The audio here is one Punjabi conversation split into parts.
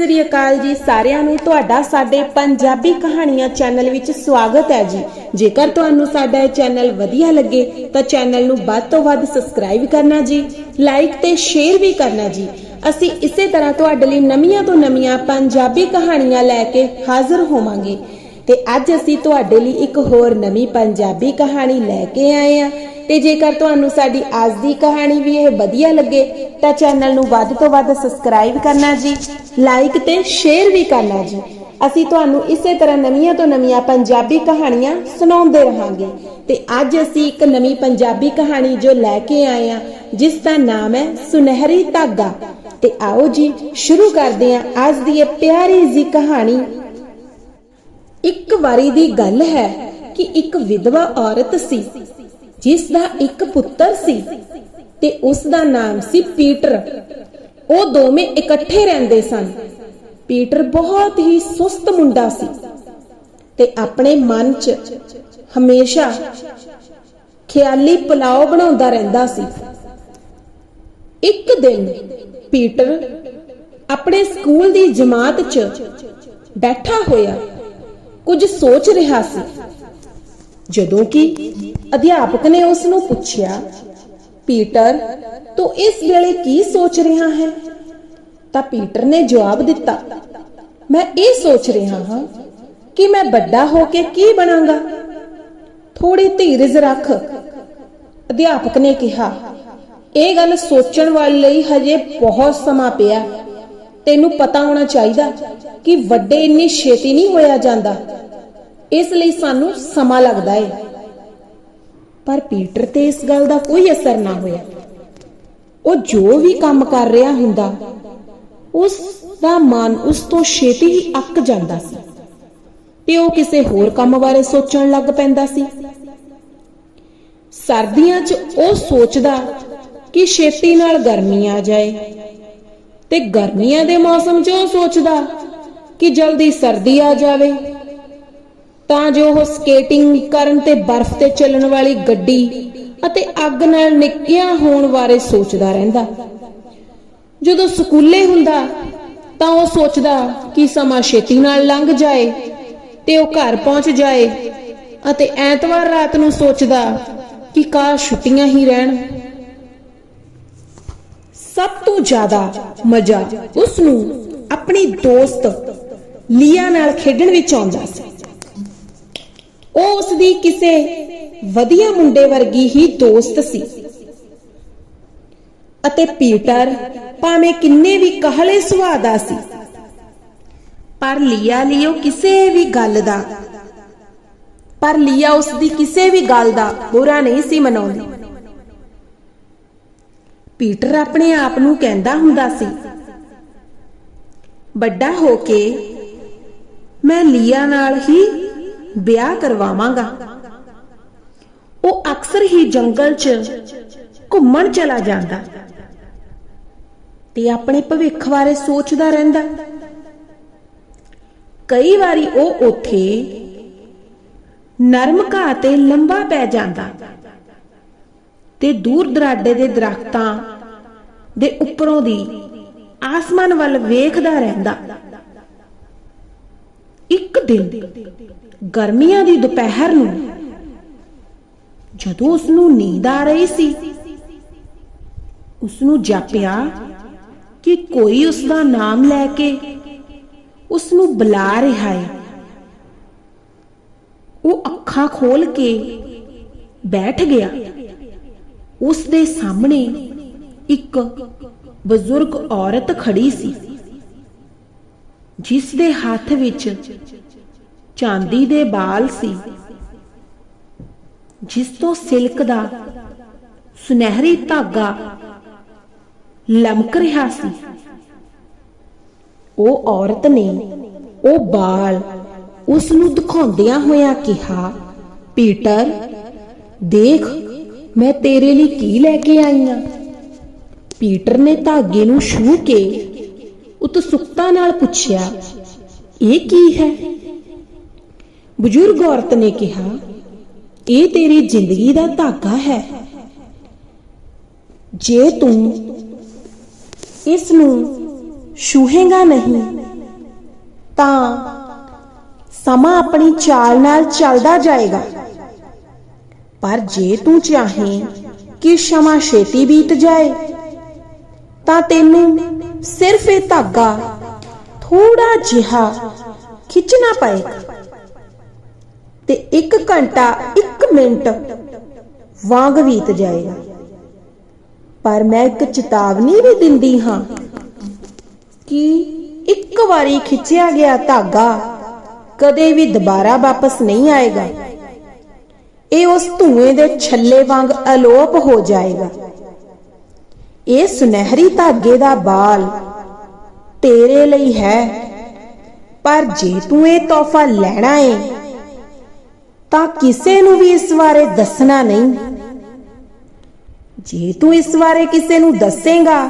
ਸ੍ਰੀ ਅਕਾਲ ਜੀ ਸਾਰਿਆਂ ਨੂੰ। ਤੁਹਾਡਾ ਸਾਡੇ ਪੰਜਾਬੀ ਕਹਾਣੀਆਂ ਚੈਨਲ ਵਿੱਚ ਸਵਾਗਤ ਹੈ ਜੀ। ਜੇਕਰ ਤੁਹਾਨੂੰ ਸਾਡਾ ਇਹ ਚੈਨਲ ਵਧੀਆ ਲੱਗੇ, ਤਾਂ ਚੈਨਲ ਨੂੰ ਵੱਧ ਤੋਂ ਵੱਧ ਸਬਸਕ੍ਰਾਈਬ ਕਰਨਾ ਜੀ, ਲਾਈਕ ਤੇ ਸ਼ੇਅਰ ਵੀ ਕਰਨਾ ਜੀ। ਅਸੀਂ ਇਸੇ ਤਰ੍ਹਾਂ ਤੁਹਾਡੇ ਲਈ ਨਵੀਆਂ ਤੋਂ ਨਵੀਆਂ ਪੰਜਾਬੀ ਕਹਾਣੀਆਂ ਲੈ ਕੇ ਹਾਜ਼ਰ ਹੋਵਾਂਗੇ। ਤੇ ਅੱਜ ਅਸੀਂ ਤੁਹਾਡੇ ਲਈ ਇੱਕ ਹੋਰ ਨਵੀਂ ਪੰਜਾਬੀ ਕਹਾਣੀ ਲੈ ਕੇ ਆਏ ਹਾਂ। ਤੇ ਜੇਕਰ ਤੁਹਾਨੂੰ ਸਾਡੀ ਅੱਜ ਦੀ ਕਹਾਣੀ ਵੀ ਇਹ ਵਧੀਆ ਲੱਗੇ, ਤਾਂ ਚੈਨਲ ਨੂੰ ਵੱਧ ਤੋਂ ਵੱਧ ਸਬਸਕ੍ਰਾਈਬ ਕਰਨਾ ਜੀ, ਲਾਈਕ ਤੇ ਸ਼ੇਅਰ ਵੀ ਕਰਨਾ ਜੀ। ਅਸੀਂ ਤੁਹਾਨੂੰ ਇਸੇ ਤਰ੍ਹਾਂ ਨਵੀਆਂ ਤੋਂ ਨਵੀਆਂ ਪੰਜਾਬੀ ਕਹਾਣੀਆਂ ਸੁਣਾਉਂਦੇ ਰਹਾਂਗੇ। ਤੇ ਅੱਜ ਅਸੀਂ ਇੱਕ ਨਵੀਂ ਪੰਜਾਬੀ ਕਹਾਣੀ ਜੋ ਲੈ ਕੇ ਆਏ ਆ ਜਿਸ ਦਾ ਨਾਮ ਹੈ ਸੁਨਹਿਰੀ ਧਾਗਾ। ਤੇ ਆਓ ਜੀ, ਸ਼ੁਰੂ ਕਰਦੇ ਹਾਂ ਅੱਜ ਦੀ ਇਹ ਪਿਆਰੀ ਜੀ ਕਹਾਣੀ ਇੱਕ ਵਾਰੀ ਦੀ ਗੱਲ ਹੈ ਕਿ ਇੱਕ ਵਿਧਵਾ ਔਰਤ ਸੀ ਜਿਸ ਦਾ ਇੱਕ ਪੁੱਤਰ ਸੀ ਤੇ ਉਸ ਦਾ ਨਾਮ ਸੀ ਪੀਟਰ। ਉਹ ਦੋਵੇਂ ਇਕੱਠੇ ਰਹਿੰਦੇ ਸਨ। ਪੀਟਰ ਬਹੁਤ ਹੀ ਸੁਸਤ ਮੁੰਡਾ ਸੀ ਤੇ ਆਪਣੇ ਮਨ 'ਚ ਹਮੇਸ਼ਾ ਖਿਆਲੀ ਪੁਲਾਓ ਬਣਾਉਂਦਾ ਰਹਿੰਦਾ ਸੀ। ਇੱਕ ਦਿਨ ਪੀਟਰ ਆਪਣੇ ਸਕੂਲ ਦੀ ਜਮਾਤ 'ਚ ਬੈਠਾ ਹੋਇਆ ਕੁਝ ਸੋਚ ਰਿਹਾ ਸੀ। ਜਦੋਂ ਕਿ ਅਧਿਆਪਕ ਨੇ ਉਸ ਨੂੰ ਪੁੱਛਿਆ, ਪੀਟਰ, ਤੂੰ ਇਸ ਵੇਲੇ ਕੀ ਸੋਚ ਰਿਹਾ ਹੈ? ਤਾਂ ਪੀਟਰ ਨੇ ਜਵਾਬ ਦਿੱਤਾ, ਮੈਂ ਇਹ ਸੋਚ ਰਿਹਾ ਹਾਂ ਕਿ ਮੈਂ ਵੱਡਾ ਹੋ ਕੇ ਕੀ ਬਣਾਂਗਾ। ਥੋੜੀ ਧੀਰਜ ਰੱਖ। ਅਧਿਆਪਕ ਨੇ ਕਿਹਾ, ਇਹ ਗੱਲ ਸੋਚਣ ਵਾਲੇ ਲਈ ਹਜੇ ਬਹੁਤ ਸਮਾਂ ਪਿਆ। ਤੈਨੂੰ ਪਤਾ ਹੋਣਾ ਚਾਹੀਦਾ ਕਿ ਵੱਡੇ ਇੰਨੀ ਛੇਤੀ ਨਹੀਂ ਹੋਇਆ ਜਾਂਦਾ। ਇਸ ਲਈ ਸਾਨੂੰ ਸਮਾਂ ਲੱਗਦਾ ਏ। ਪਰ ਪੀਟਰ ਤੇ ਇਸ ਗੱਲ ਦਾ ਕੋਈ ਅਸਰ ਨਾ ਹੋਇਆ। ਉਹ ਜੋ ਵੀ ਕੰਮ ਕਰ ਰਿਹਾ ਹੁੰਦਾ, ਉਸ ਦਾ ਮਨ ਉਸ ਤੋਂ ਛੇਤੀ ਹੀ ਅੱਕ ਜਾਂਦਾ ਸੀ ਤੇ ਉਹ ਕਿਸੇ ਹੋਰ ਕੰਮ ਬਾਰੇ ਸੋਚਣ ਲੱਗ ਪੈਂਦਾ ਸੀ। ਸਰਦੀਆਂ 'ਚ ਉਹ ਸੋਚਦਾ ਕਿ ਛੇਤੀ ਨਾਲ ਗਰਮੀ ਆ ਜਾਏ। ਤੇ ਗਰਮੀਆਂ ਦੇ ਮੌਸਮ 'ਚ ਉਹ ਸੋਚਦਾ ਕਿ ਜਲਦੀ ਸਰਦੀ ਆ ਜਾਵੇ। ਤਾਂ ਜੋ ਉਹ ਸਕੇਟਿੰਗ ਕਰਨ ਤੇ ਬਰਫ਼ ਤੇ ਚੱਲਣ ਵਾਲੀ ਗੱਡੀ ਅਤੇ ਅੱਗ ਨਾਲ ਨਿੱਕਿਆ ਹੋਣ ਬਾਰੇ ਸੋਚਦਾ ਰਹਿੰਦਾ। ਜਦੋਂ ਸਕੂਲੇ ਹੁੰਦਾ ਤਾਂ ਉਹ ਸੋਚਦਾ ਕਿ ਸਮਾਂ ਛੇਤੀ ਨਾਲ ਲੰਘ ਜਾਏ ਤੇ ਉਹ ਘਰ ਪਹੁੰਚ ਜਾਏ ਅਤੇ ਐਤਵਾਰ ਰਾਤ ਨੂੰ ਸੋਚਦਾ ਕਿ ਕਾਸ਼ ਛੁੱਟੀਆਂ ਹੀ ਰਹਿਣ। ਸਭ ਤੋਂ ਜ਼ਿਆਦਾ ਮਜ਼ਾ ਉਸ ਨੂੰ ਆਪਣੀ ਦੋਸਤ ਲੀਆ ਨਾਲ ਖੇਡਣ ਵਿੱਚ ਆਉਂਦਾ ਸੀ। ਉਹ ਉਸ ਦੀ ਕਿਸੇ ਵਧੀਆ ਮੁੰਡੇ ਵਰਗੀ ਹੀ ਦੋਸਤ ਸੀ। ਅਤੇ ਪੀਟਰ ਭਾਵੇਂ ਕਿੰਨੇ ਵੀ ਕਹਲੇ ਸੁਭਾਅ ਦਾ ਸੀ, ਪਰ ਲੀਆ ਲਈ ਉਹ ਕਿਸੇ ਵੀ ਗੱਲ ਦਾ, ਪਰ ਲੀਆ ਉਸ ਦੀ ਕਿਸੇ ਵੀ ਗੱਲ ਦਾ ਬੁਰਾ ਨਹੀਂ ਸੀ ਮਨਾਉਂਦੀ। ਪੀਟਰ ਆਪਣੇ ਆਪ ਨੂੰ ਕਹਿੰਦਾ ਹੁੰਦਾ ਸੀ। ਵੱਡਾ ਹੋ ਕੇ ਮੈਂ ਲੀਆ ਨਾਲ ਹੀ ਵਿਆਹ ਕਰਵਾਵਾਂਗਾ। ਉਹ ਅਕਸਰ ਹੀ ਜੰਗਲ 'ਚ ਘੁੰਮਣ ਚਲਾ ਜਾਂਦਾ ਤੇ ਆਪਣੇ ਭਵਿੱਖ ਬਾਰੇ ਸੋਚਦਾ ਰਹਿੰਦਾ। ਕਈ ਵਾਰੀ ਉਹ ਉੱਥੇ ਨਰਮ ਘਾਹ ਤੇ ਲੰਬਾ ਪੈ ਜਾਂਦਾ। ਤੇ ਦੂਰ ਦਰਾਡੇ ਦੇ ਦਰਖਤਾਂ ਦੇ ਉੱਪਰੋਂ ਦੀ ਆਸਮਾਨ ਵੱਲ ਵੇਖਦਾ ਰਹਿੰਦਾ। ਇੱਕ ਦਿਨ ਗਰਮੀਆਂ ਦੀ ਦੁਪਹਿਰ ਨੂੰ ਜਦੋਂ ਉਸ ਨੂੰ ਨੀਂਦ ਆ ਰਹੀ ਸੀ ਉਸ ਨੂੰ ਜਾਪਿਆ ਕਿ ਕੋਈ ਉਸ ਦਾ ਨਾਮ ਲੈ ਕੇ ਉਸ ਨੂੰ ਬੁਲਾ ਰਿਹਾ ਹੈ। ਉਹ ਅੱਖਾਂ ਖੋਲ ਕੇ ਬੈਠ ਗਿਆ। ਉਸ ਦੇ ਸਾਹਮਣੇ ਇੱਕ ਬਜ਼ੁਰਗ ਔਰਤ ਖੜੀ ਸੀ ਜਿਸ ਦੇ ਹੱਥ ਵਿੱਚ ਚਾਂਦੀ ਦੇ ਬਾਲ ਸੀ, ਜਿਸ ਤੋਂ ਸਿਲਕ ਦਾ ਸੁਨਹਿਰੀ ਧਾਗਾ ਲਮਕ ਰਿਹਾ ਸੀ। ਉਹ ਔਰਤ ਨੇ ਉਹ ਬਾਲ ਉਸ ਨੂੰ ਦਿਖਾਉਂਦਿਆਂ ਹੋਇਆਂ ਕਿਹਾ, ਪੀਟਰ, ਦੇਖ ਮੈਂ ਤੇਰੇ ਲਈ ਕੀ ਲੈ ਕੇ ਆਈ ਹਾਂ ਪੀਟਰ ਨੇ ਧਾਗੇ ਨੂੰ ਛੂ ਕੇ ਉਤਸੁਕਤਾ ਨਾਲ ਪੁੱਛਿਆ, ਇਹ ਕੀ ਹੈ? ਬਜ਼ੁਰਗ ਔਰਤ ਨੇ ਕਿਹਾ, ਇਹ ਤੇਰੀ ਜ਼ਿੰਦਗੀ ਦਾ ਧਾਗਾ ਹੈ। ਜੇ ਤੂੰ ਇਸ ਨੂੰ ਛੂਹੇਗਾ ਨਹੀਂ, ਤਾਂ ਸਮਾਂ ਆਪਣੀ ਚਾਲ ਨਾਲ ਚੱਲਦਾ ਜਾਏਗਾ। ਪਰ ਜੇ ਤੂੰ ਚਾਹੇ ਕਿ ਸ਼ਮਾ ਛੇਤੀ ਬੀਤ ਜਾਏ, ਤਾਂ ਤੈਨੂੰ ਸਿਰਫ ਇਹ ਧਾਗਾ ਥੋੜਾ ਜਿਹਾ ਖਿੱਚਣਾ ਪਏਗਾ। ਤੇ 1 ਘੰਟਾ 1 ਮਿੰਟ ਵਾਂਗ ਬੀਤ ਜਾਏਗਾ। ਪਰ ਮੈਂ ਇੱਕ ਚੇਤਾਵਨੀ ਵੀ ਦਿੰਦੀ ਹਾਂ ਕਿ ਇੱਕ ਵਾਰੀ ਖਿੱਚਿਆ ਗਿਆ ਧਾਗਾ ਕਦੇ ਵੀ ਦੁਬਾਰਾ ਵਾਪਸ ਨਹੀਂ ਆਏਗਾ। ਇਹ ਉਸ ਧੂਏ ਦੇ ਛੱਲੇ ਵਾਂਗ ਅਲੋਪ ਹੋ ਜਾਏਗਾ। ਇਹ ਸੁਨਹਿਰੀ ਧਾਗੇ ਦਾ ਬਾਲ ਤੇਰੇ ਲਈ ਹੈ, ਪਰ ਜੇ ਤੂੰ ਇਹ ਤੋਹਫਾ ਲੈਣਾ ਏ, ਤਾਂ ਕਿਸੇ ਨੂੰ ਵੀ ਇਸ ਬਾਰੇ ਦੱਸਣਾ ਨਹੀਂ। ਜੇ ਤੂੰ ਇਸ ਬਾਰੇ ਕਿਸੇ ਨੂੰ ਦੱਸੇਗਾ,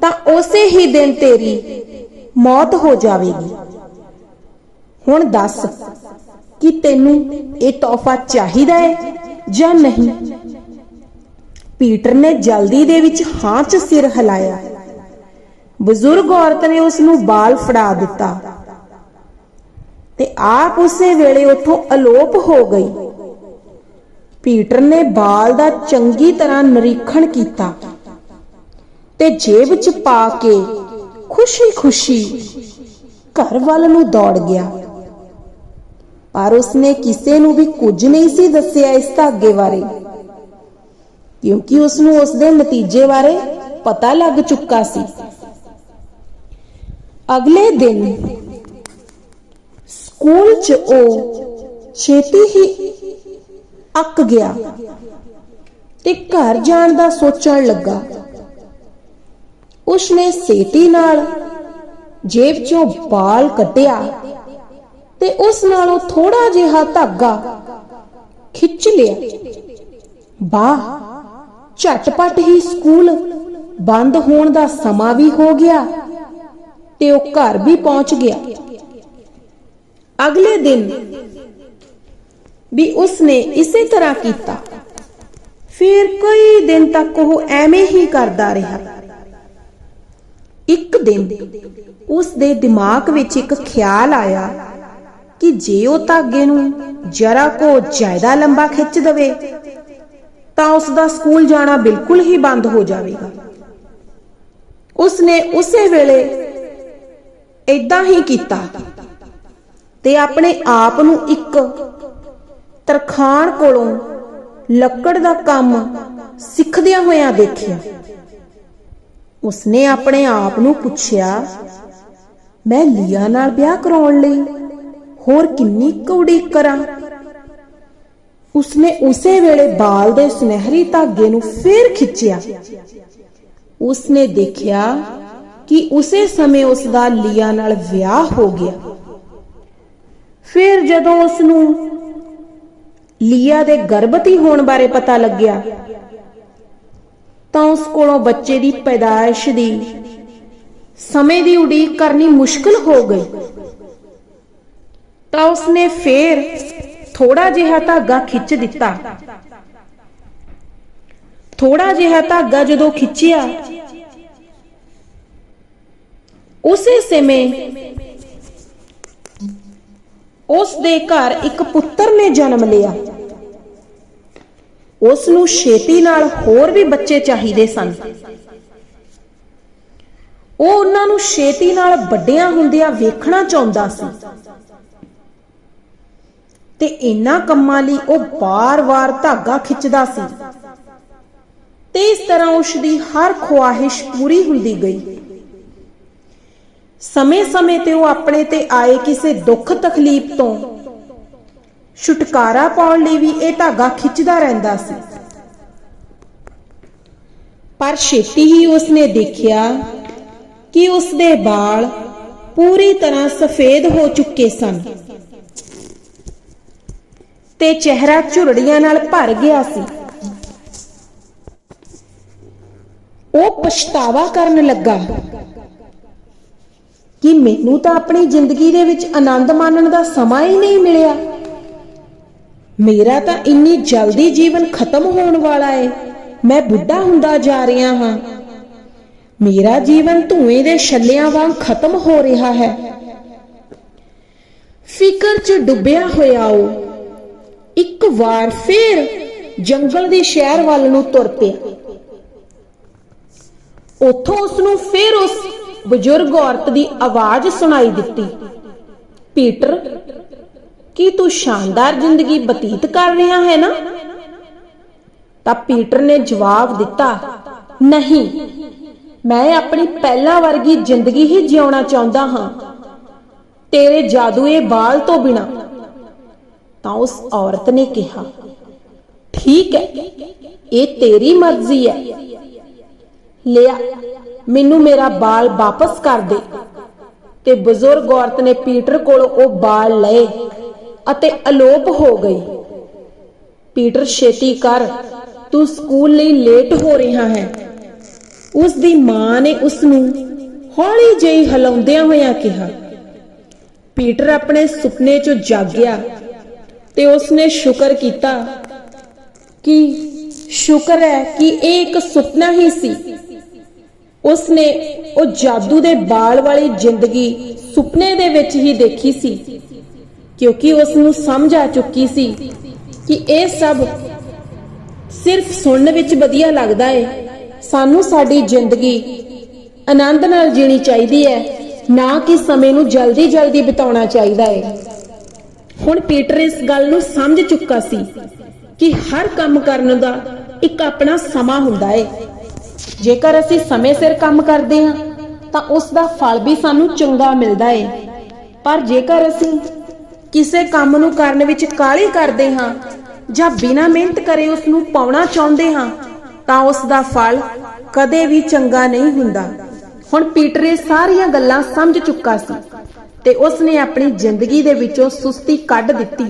ਤਾਂ ਉਸੇ ਹੀ ਦਿਨ ਤੇਰੀ ਮੌਤ ਹੋ ਜਾਵੇਗੀ। ਹੁਣ ਦੱਸ ਕਿ ਤੈਨੂੰ ਇਹ ਤੋਹਫਾ ਚਾਹੀਦਾ ਹੈ ਜਾਂ ਨਹੀਂ? ਪੀਟਰ ਨੇ ਜਲਦੀ ਦੇ ਵਿੱਚ ਹਾਂ 'ਚ ਸਿਰ ਹਿਲਾਇਆ। ਬਜ਼ੁਰਗ ਔਰਤ ਨੇ ਉਸ ਨੂੰ ਬਾਲ ਫੜਾ ਦਿੱਤਾ ਤੇ ਆਪ ਉਸੇ ਵੇਲੇ ਉੱਥੋਂ ਅਲੋਪ ਹੋ ਗਈ। ਪੀਟਰ ਨੇ ਬਾਲ ਦਾ ਚੰਗੀ ਤਰ੍ਹਾਂ ਨਿਰੀਖਣ ਕੀਤਾ ਤੇ ਜੇਬ 'ਚ ਪਾ ਕੇ ਖੁਸ਼ੀ-ਖੁਸ਼ੀ ਘਰ ਵੱਲ ਨੂੰ ਦੌੜ ਗਿਆ। ਪਰ ਉਸਨੇ ਕਿਸੇ ਨੂੰ ਵੀ ਕੁਝ ਨਹੀਂ ਸੀ ਦੱਸਿਆ ਇਸ ਧਾਗੇ ਬਾਰੇ। ਕਿਉਂਕਿ ਉਸ ਨੂੰ ਉਸ ਦੇ ਨਤੀਜੇ ਬਾਰੇ ਪਤਾ ਲੱਗ ਚੁੱਕਾ ਸੀ। ਅਗਲੇ ਦਿਨ ਸਕੂਲ 'ਚ ਉਹ ਛੇਤੀ ਹੀ ਅੱਕ ਗਿਆ ਤੇ ਘਰ ਜਾਣ ਦਾ ਸੋਚਣ ਲੱਗਾ। ਉਸਨੇ ਸੇਤੀ ਨਾਲ ਜੇਬ 'ਚੋਂ ਬਾਲ ਕੱਟਿਆ ਤੇ ਉਸ ਨਾਲੋਂ ਥੋੜਾ ਜਿਹਾ ਧਾਗਾ ਖਿੱਚ ਲਿਆ। ਵਾਹ, ਝਟਪਟ ਹੀ ਸਕੂਲ ਬੰਦ ਹੋਣ ਦਾ ਸਮਾਂ ਵੀ ਹੋ ਗਿਆ ਤੇ ਉਹ ਘਰ ਵੀ ਪਹੁੰਚ ਗਿਆ। ਅਗਲੇ ਦਿਨ ਵੀ ਉਸਨੇ ਇਸੇ ਤਰ੍ਹਾਂ ਕੀਤਾ। ਫਿਰ ਕਈ ਦਿਨ ਤੱਕ ਉਹ ਐਵੇਂ ਹੀ ਕਰਦਾ ਰਿਹਾ। ਇੱਕ ਦਿਨ ਉਸ ਦੇ ਦਿਮਾਗ ਵਿੱਚ ਇੱਕ ਖਿਆਲ ਆਇਆ ਕਿ ਜੇ ਉਹ ਧਾਗੇ ਨੂੰ ਜਰਾ ਕੋ ਜ਼ਿਆਦਾ ਲੰਬਾ ਖਿੱਚ ਦਵੇ, ਤਾਂ ਉਸ ਦਾ ਸਕੂਲ ਜਾਣਾ ਬਿਲਕੁਲ ਹੀ ਬੰਦ ਹੋ ਜਾਵੇਗਾ। ਉਸਨੇ ਉਸੇ ਵੇਲੇ ਇਦਾਂ ਹੀ ਕੀਤਾ ਤੇ ਆਪਣੇ ਆਪ ਨੂੰ ਇੱਕ ਤਰਖਾਣ ਕੋਲੋਂ ਲੱਕੜ ਦਾ ਕੰਮ ਸਿੱਖਦਿਆਂ ਹੋਇਆਂ ਦੇਖਿਆ। ਉਸਨੇ ਆਪਣੇ ਆਪ ਨੂੰ ਪੁੱਛਿਆ, ਮੈਂ ਲੀਆ ਨਾਲ ਵਿਆਹ ਕਰਾਉਣ ਲਈ ਹੋਰ ਕਿੰਨੀ ਕੌੜੀ ਕਰਾਂ? ਉਸਨੇ ਉਸੇ ਵੇਲੇ ਬਾਲ ਦੇ ਸੁਨਹਿਰੀ ਧਾਗੇ ਨੂੰ ਫੇਰ ਖਿੱਚਿਆ। ਉਸਨੇ ਦੇਖਿਆ ਕਿ ਉਸੇ ਸਮੇਂ ਉਸ ਦਾ ਲੀਆ ਨਾਲ ਵਿਆਹ ਹੋ ਗਿਆ। ਫਿਰ ਜਦੋਂ ਉਸ ਨੂੰ ਲੀਆ ਦੇ ਗਰਭਵਤੀ ਹੋਣ ਬਾਰੇ ਪਤਾ ਲੱਗਿਆ, ਤਾਂ ਉਸ ਕੋਲੋਂ ਬੱਚੇ ਦੀ ਪੈਦਾਇਸ਼ ਦੀ ਸਮੇਂ ਦੀ ਉਡੀਕ ਕਰਨੀ ਮੁਸ਼ਕਲ ਹੋ ਗਈ। ਤਾਂ ਉਸਨੇ ਫੇਰ ਥੋੜਾ ਜਿਹਾ ਧਾਗਾ ਖਿੱਚ ਦਿੱਤਾ। ਥੋੜਾ ਜਿਹਾ ਧਾਗਾ ਜਦੋਂ ਖਿੱਚਿਆ, ਉਸੇ ਸਮੇਂ ਉਸ ਦੇ ਘਰ ਇੱਕ ਪੁੱਤਰ ਨੇ ਜਨਮ ਲਿਆ। ਉਸ ਨੂੰ ਛੇਤੀ ਨਾਲ ਹੋਰ ਵੀ ਬੱਚੇ ਚਾਹੀਦੇ ਸਨ। ਉਹ ਉਹਨਾਂ ਨੂੰ ਛੇਤੀ ਨਾਲ ਵੱਡਿਆਂ ਹੁੰਦਿਆਂ ਵੇਖਣਾ ਚਾਹੁੰਦਾ ਸੀ। ਤੇ ਇਨ੍ਹਾਂ ਕੰਮਾਂ ਲਈ ਉਹ ਵਾਰ-ਵਾਰ ਧਾਗਾ ਖਿੱਚਦਾ ਸੀ। ਤੇ ਇਸ ਤਰ੍ਹਾਂ ਉਸ ਦੀ ਹਰ ਖੁਆਇਸ਼ ਪੂਰੀ ਹੁੰਦੀ ਗਈ। ਸਮੇਂ-ਸਮੇਂ ਤੇ ਉਹ ਆਪਣੇ ਤੇ ਆਏ ਕਿਸੇ ਦੁੱਖ ਤਕਲੀਫ ਤੋਂ ਛੁਟਕਾਰਾ ਪਾਉਣ ਲਈ ਵੀ ਇਹ ਧਾਗਾ ਖਿੱਚਦਾ ਰਹਿੰਦਾ ਸੀ। ਪਰ ਛੇਤੀ ਹੀ ਉਸਨੇ ਦੇਖਿਆ ਕਿ ਉਸ ਦੇ ਵਾਲ ਪੂਰੀ ਤਰ੍ਹਾਂ ਸਫੇਦ ਹੋ ਚੁੱਕੇ ਸਨ। ਤੇ ਚਿਹਰਾ ਝੁਰੜੀਆਂ ਨਾਲ ਭਰ ਗਿਆ ਸੀ। ਉਹ ਪਛਤਾਵਾ ਕਰਨ ਲੱਗਾ ਕਿ ਮੈਨੂੰ ਤਾਂ ਆਪਣੀ ਜ਼ਿੰਦਗੀ ਦੇ ਵਿੱਚ ਆਨੰਦ ਮਾਣਨ ਦਾ ਸਮਾਂ ਹੀ ਨਹੀਂ ਮਿਲਿਆ। ਮੇਰਾ ਤਾਂ ਇੰਨੀ ਜਲਦੀ ਜੀਵਨ ਖਤਮ ਹੋਣ ਵਾਲਾ ਏ। ਮੈਂ ਬੁੱਢਾ ਹੁੰਦਾ ਜਾ ਰਿਹਾ ਹਾਂ। ਮੇਰਾ ਜੀਵਨ ਧੂਏ ਦੇ ਛੱਲਿਆਂ ਵਾਂਗ ਖਤਮ ਹੋ ਰਿਹਾ ਹੈ। ਫਿਕਰ 'ਚ ਡੁੱਬਿਆ ਹੋਇਆ ਉਹ ਇੱਕ ਵਾਰ ਫੇਰ ਜੰਗਲ ਦੇ ਸ਼ਹਿਰ ਵੱਲ ਨੂੰ ਤੁਰ ਪਿਆ ਉੱਥੋਂ ਉਸ ਨੂੰ ਫੇਰ ਉਸ ਬਜ਼ੁਰਗ ਔਰਤ ਦੀ ਆਵਾਜ਼ ਸੁਣਾਈ ਦਿੱਤੀ। ਪੀਟਰ, ਕੀ ਤੂੰ ਸ਼ਾਨਦਾਰ ਜ਼ਿੰਦਗੀ ਬਤੀਤ ਕਰ ਰਿਹਾ ਹੈ ਨਾ? ਤਾਂ ਪੀਟਰ ਨੇ ਜਵਾਬ ਦਿੱਤਾ, ਨਹੀਂ, ਮੈਂ ਆਪਣੀ ਪਹਿਲਾਂ ਵਰਗੀ ਜ਼ਿੰਦਗੀ ਹੀ ਜਿਉਣਾ ਚਾਹੁੰਦਾ ਹਾਂ। ਤੇਰੇ ਜਾਦੂਏ ਬਾਲ ਤੋਂ ਬਿਨਾ ਤਾਂ ਉਸ ਔਰਤ ਨੇ ਕਿਹਾ, ਠੀਕ ਹੈ, ਇਹ ਤੇਰੀ ਮਰਜ਼ੀ ਹੈ। ਲਿਆ, ਮੈਨੂੰ ਮੇਰਾ ਬਾਲ ਵਾਪਸ ਕਰ ਦੇ। ਤੇ ਬਜ਼ੁਰਗ ਔਰਤ ਨੇ ਪੀਟਰ ਕੋਲੋਂ ਉਹ ਬਾਲ ਲਏ ਅਤੇ ਅਲੋਪ ਹੋ ਗਈ। ਪੀਟਰ, ਛੇਤੀ ਕਰ, ਤੂੰ ਸਕੂਲ ਲਈ ਲੇਟ ਹੋ ਰਿਹਾ ਹੈ। ਉਸ ਦੀ ਮਾਂ ਨੇ ਉਸ ਨੂੰ ਹੌਲੀ ਜਿਹੀ ਹਿਲਾਉਂਦਿਆਂ ਹੋਇਆਂ ਕਿਹਾ। ਪੀਟਰ ਆਪਣੇ ਸੁਪਨੇ 'ਚੋਂ ਜਾਗਿਆ ਤੇ ਉਸ ਸ਼ੁਕਰ ਕੀਤਾ ਕਿ ਸ਼ੁਕਰ ਹੈ ਕਿ ਇਹ ਇੱਕ ਸੁਪਨਾ ਹੀ ਸੀ। ਉਸ ਉਹ ਜਾਦੂ ਦੇ ਬਾਲ ਵਾਲੀ ਜ਼ਿੰਦਗੀ ਸੁਪਨੇ ਦੇ ਵਿੱਚ ਹੀ ਦੇਖੀ ਸੀ, ਕਿਉਂਕਿ ਉਸ ਨੂੰ ਸਮਝ ਆ ਚੁੱਕੀ ਸੀ ਕਿ ਇਹ ਸਭ ਸਿਰਫ ਸੁਣਨ ਵਿੱਚ ਵਧੀਆ ਲੱਗਦਾ ਏ। ਸਾਨੂੰ ਸਾਡੀ ਜ਼ਿੰਦਗੀ ਆਨੰਦ ਨਾਲ ਜੀਣੀ ਚਾਹੀਦੀ ਹੈ, ਨਾ ਕਿ ਸਮੇਂ ਨੂੰ ਜਲਦੀ ਜਲਦੀ ਬਿਤਾਉਣਾ ਚਾਹੀਦਾ ਏ। ਹੁਣ ਪੀਟਰ ਇਸ ਗੱਲ ਨੂੰ ਸਮਝ ਚੁੱਕਾ ਸੀ ਕਿ ਹਰ ਕੰਮ ਕਰਨ ਦਾ ਇੱਕ ਆਪਣਾ ਸਮਾਂ ਹੁੰਦਾ ਹੈ ਜੇਕਰ ਅਸੀਂ ਸਮੇਂ ਸਿਰ ਕੰਮ ਕਰਦੇ ਹਾਂ, ਤਾਂ ਉਸ ਦਾ ਫਲ ਵੀ ਸਾਨੂੰ ਚੰਗਾ ਮਿਲਦਾ ਏ। ਪਰ ਜੇਕਰ ਅਸੀਂ ਕਿਸੇ ਕੰਮ ਨੂੰ ਕਰਨ ਵਿੱਚ ਕਾਹਲੀ ਕਰਦੇ ਹਾਂ ਜਾਂ ਬਿਨਾਂ ਮਿਹਨਤ ਕਰੇ ਉਸ ਨੂੰ ਪਾਉਣਾ ਚਾਹੁੰਦੇ ਹਾਂ, ਤਾਂ ਉਸ ਦਾ ਫਲ ਕਦੇ ਵੀ ਚੰਗਾ ਨਹੀਂ ਹੁੰਦਾ। ਹੁਣ ਪੀਟਰ ਇਹ ਸਾਰੀਆਂ ਗੱਲਾਂ ਸਮਝ ਚੁੱਕਾ ਸੀ। ਤੇ ਉਸ ਨੇ ਆਪਣੀ ਜ਼ਿੰਦਗੀ ਦੇ ਵਿੱਚੋਂ ਸੁਸਤੀ ਕੱਢ ਦਿੱਤੀ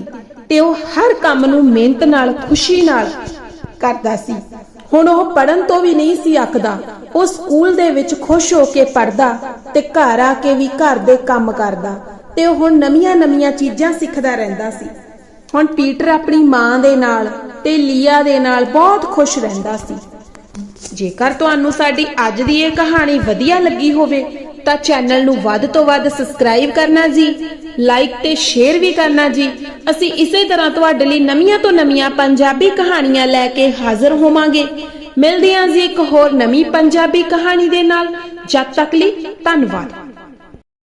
ਤੇ ਉਹ ਹਰ ਕੰਮ ਨੂੰ ਮਿਹਨਤ ਨਾਲ, ਖੁਸ਼ੀ ਨਾਲ ਕਰਦਾ ਸੀ। ਹੁਣ ਉਹ ਪੜਨ ਤੋਂ ਵੀ ਨਹੀਂ ਸੀ ਅੱਕਦਾ। ਉਹ ਸਕੂਲ ਦੇ ਵਿੱਚ ਖੁਸ਼ ਹੋ ਕੇ ਪੜਦਾ ਤੇ ਘਰ ਆ ਕੇ ਵੀ ਘਰ ਦੇ ਕੰਮ ਕਰਦਾ ਤੇ ਉਹ ਹੁਣ ਨਵੀਆਂ-ਨਵੀਆਂ ਚੀਜ਼ਾਂ ਸਿੱਖਦਾ ਰਹਿੰਦਾ ਸੀ। ਹੁਣ ਪੀਟਰ ਆਪਣੀ ਮਾਂ ਦੇ ਨਾਲ ਤੇ ਲੀਆ ਦੇ ਨਾਲ ਬਹੁਤ ਖੁਸ਼ ਰਹਿੰਦਾ ਸੀ। ਜੇਕਰ ਤੁਹਾਨੂੰ ਸਾਡੀ ਅੱਜ ਦੀ ਇਹ ਕਹਾਣੀ ਵਧੀਆ ਲੱਗੀ ਹੋਵੇ ਤਾਂ ਚੈਨਲ ਨੂੰ ਵੱਧ ਤੋਂ ਵੱਧ ਸਬਸਕ੍ਰਾਈਬ ਕਰਨਾ ਜੀ ਲਾਈਕ ਤੇ ਸ਼ੇਅਰ ਵੀ ਕਰਨਾ ਜੀ। ਅਸੀਂ ਇਸੇ ਤਰ੍ਹਾਂ ਤੁਹਾਡੇ ਲਈ ਨਵੀਆਂ ਤੋਂ ਨਵੀਆਂ ਪੰਜਾਬੀ ਕਹਾਣੀਆਂ ਲੈ ਕੇ ਹਾਜ਼ਰ ਹੋਵਾਂਗੇ। ਮਿਲਦੇ ਹਾਂ ਜੀ ਇੱਕ ਹੋਰ ਨਵੀਂ ਪੰਜਾਬੀ ਕਹਾਣੀ ਦੇ ਨਾਲ। ਜਦ ਤੱਕ ਲਈ ਧੰਨਵਾਦ।